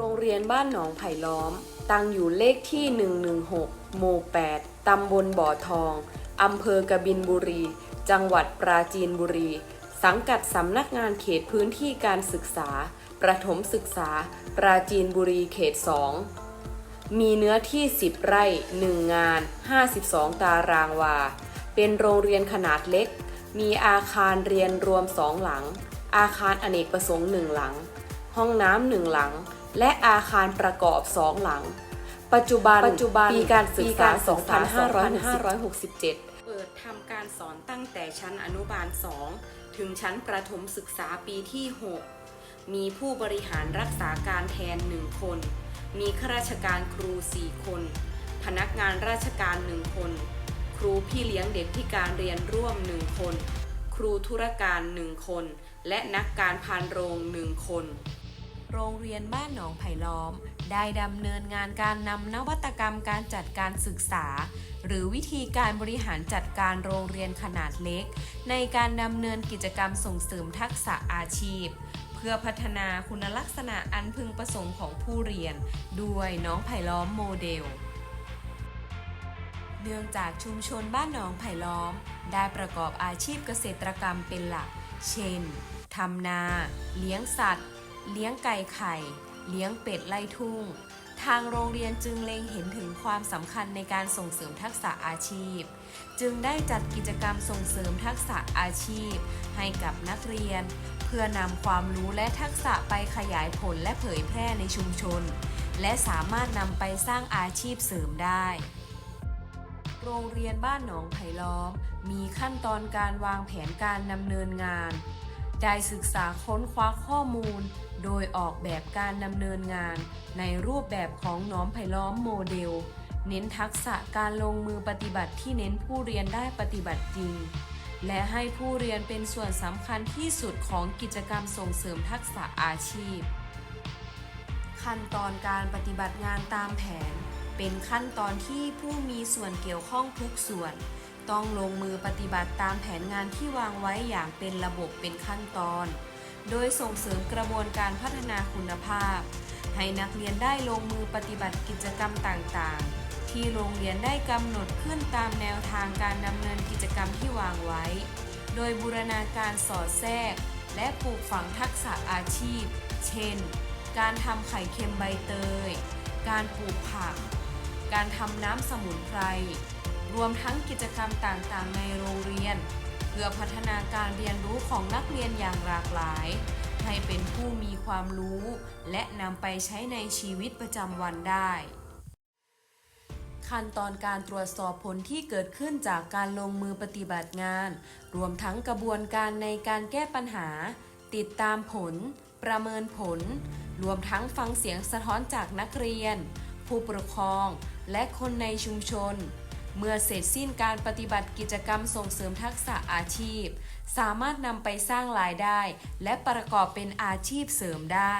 รงเรียนบ้านหนองไผ่ล้อม ตั้งอยู่เลขที่ 116 หมู่ 8 ตำบลบ่อทอง อำเภอกบินบุรี จังหวัดปราจีนบุรี สังกัดสำนักงานเขตพื้นที่การศึกษา ประถมศึกษา ปราจีนบุรีเขต 2 มีเนื้อที่ 10 ไร่ 1 งาน 52 ตารางวา เป็นโรงเรียนขนาดเล็ก มีอาคารเรียนรวม2หลัง อาคารอเนกประสงค์1หลัง ห้องน้ำหนึ่งหลัง และอาคารประกอบ2หลัง ปัจจุบันปัจจุบันปีการศึกษา 2567 เปิดทำการสอนตั้งแต่ชั้นอนุบาล 2 ถึงชั้นประถมศึกษาปีที่ 6 มีผู้บริหารรักษาการแทน 1 คน มีข้าราชการครู 4 คน พนักงานราชการ 1 คน ครูพี่เลี้ยงเด็กพิการเรียนร่วม 1 คน ครูธุรการ 1 คน และนักการพานโรง 1 คน โรงเรียนบ้านหนองไผ่ล้อม ได้ดำเนินงานการนำนวัตกรรมการจัดการศึกษา หรือวิธีการบริหารจัดการโรงเรียนขนาดเล็ก ในการดำเนินกิจกรรมส่งเสริมทักษะอาชีพ เพื่อพัฒนาคุณลักษณะอันพึงประสงค์ของผู้เรียน ด้วยน้องไผ่ล้อมโมเดลเนื่องจากชุมชนบ้านหนองไผ่ล้อม ได้ประกอบอาชีพเกษตรกรรมเป็นหลัก เช่น ทำนา เลี้ยงสัตว์ เลี้ยงไก่ไข่ เลี้ยงเป็ดไล่ทุ่ง ทางโรงเรียนจึงเล็งเห็นถึงความสำคัญในการส่งเสริมทักษะอาชีพ จึงได้จัดกิจกรรมส่งเสริมทักษะอาชีพ ให้กับนักเรียน เพื่อนำความรู้และทักษะไปขยายผลและเผยแพร่ในชุมชน และสามารถนำไปสร้างอาชีพเสริมได้โรงเรียนบ้านหนองไผ่ล้อม มีขั้นตอนการวางแผนการดำเนินงาน ได้ศึกษาค้นคว้าข้อมูล โดยออกแบบการดำเนินงานในรูปแบบของน้อมไผ่ล้อมโมเดล เน้นทักษะการลงมือปฏิบัติที่เน้นผู้เรียนได้ปฏิบัติจริง และให้ผู้เรียนเป็นส่วนสำคัญที่สุดของกิจกรรมส่งเสริมทักษะอาชีพ ขั้นตอนการปฏิบัติงานตามแผน เป็นขั้นตอนที่ผู้มีส่วนเกี่ยวข้องทุกส่วน ต้องลงมือปฏิบัติตามแผนงานที่วางไว้อย่างเป็นระบบเป็นขั้นตอน โดยส่งเสริมกระบวนการพัฒนาคุณภาพ ให้นักเรียนได้ลงมือปฏิบัติกิจกรรมต่างๆ ที่โรงเรียนได้กำหนดขึ้นตามแนวทางการดำเนินกิจกรรมที่วางไว้ โดยบูรณาการสอดแทรก และปลูกฝังทักษะอาชีพ เช่น การทำไข่เค็มใบเตย การปลูกผัก การทำน้ำสมุนไพร รวมทั้งกิจกรรมต่างๆ ในโรงเรียน เพื่อพัฒนาการเรียนรู้ของนักเรียนอย่างหลากหลาย ให้เป็นผู้มีความรู้ และนำไปใช้ในชีวิตประจำวันได้ ขั้นตอนการตรวจสอบผลที่เกิดขึ้นจากการลงมือปฏิบัติงาน รวมทั้งกระบวนการในการแก้ปัญหา ติดตามผล ประเมินผล รวมทั้งฟังเสียงสะท้อนจากนักเรียน ผู้ปกครอง และคนในชุมชน เมื่อเสร็จสิ้นการปฏิบัติกิจกรรมส่งเสริมทักษะอาชีพ สามารถนำไปสร้างรายได้ และประกอบเป็นอาชีพเสริมได้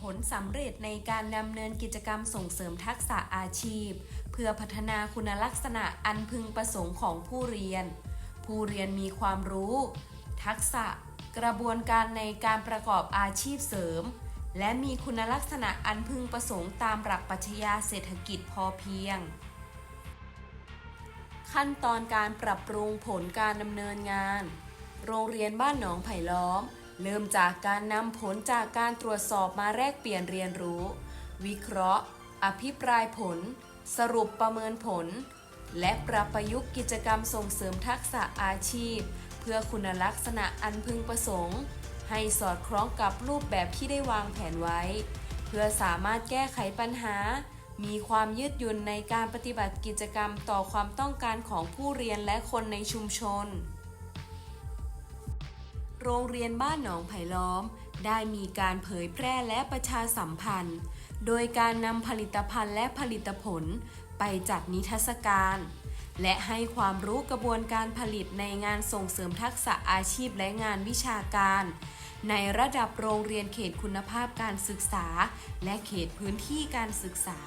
ผลสำเร็จในการดำเนินกิจกรรมส่งเสริมทักษะอาชีพ เพื่อพัฒนาคุณลักษณะอันพึงประสงค์ของผู้เรียน ผู้เรียนมีความรู้ ทักษะ กระบวนการในการประกอบอาชีพเสริม และมีคุณลักษณะอันพึงประสงค์ตามหลักปรัชญาเศรษฐกิจพอเพียง ขั้นตอนการปรับปรุงผลการดำเนินงาน โรงเรียนบ้านหนองไผ่ล้อม เริ่มจากการนำผลจากการตรวจสอบมาแลกเปลี่ยนเรียนรู้ วิเคราะห์ อภิปรายผล สรุปประเมินผล และปรับประยุกต์กิจกรรมส่งเสริมทักษะอาชีพ เพื่อคุณลักษณะอันพึงประสงค์ ให้สอดคล้องกับรูปแบบที่ได้วางแผนไว้ เพื่อสามารถแก้ไขปัญหา มีความยืดหยุ่นในการปฏิบัติกิจกรรมต่อความต้องการของผู้เรียนและคนในชุมชน โรงเรียนบ้านหนองไผ่ล้อม ได้มีการเผยแพร่และประชาสัมพันธ์ โดยการนำผลิตภัณฑ์และผลิตผลไปจัดนิทรรศการ และให้ความรู้กระบวนการผลิตในงานส่งเสริมทักษะอาชีพและงานวิชาการ ในระดับโรงเรียนเขตคุณภาพการศึกษา และเขตพื้นที่การศึกษา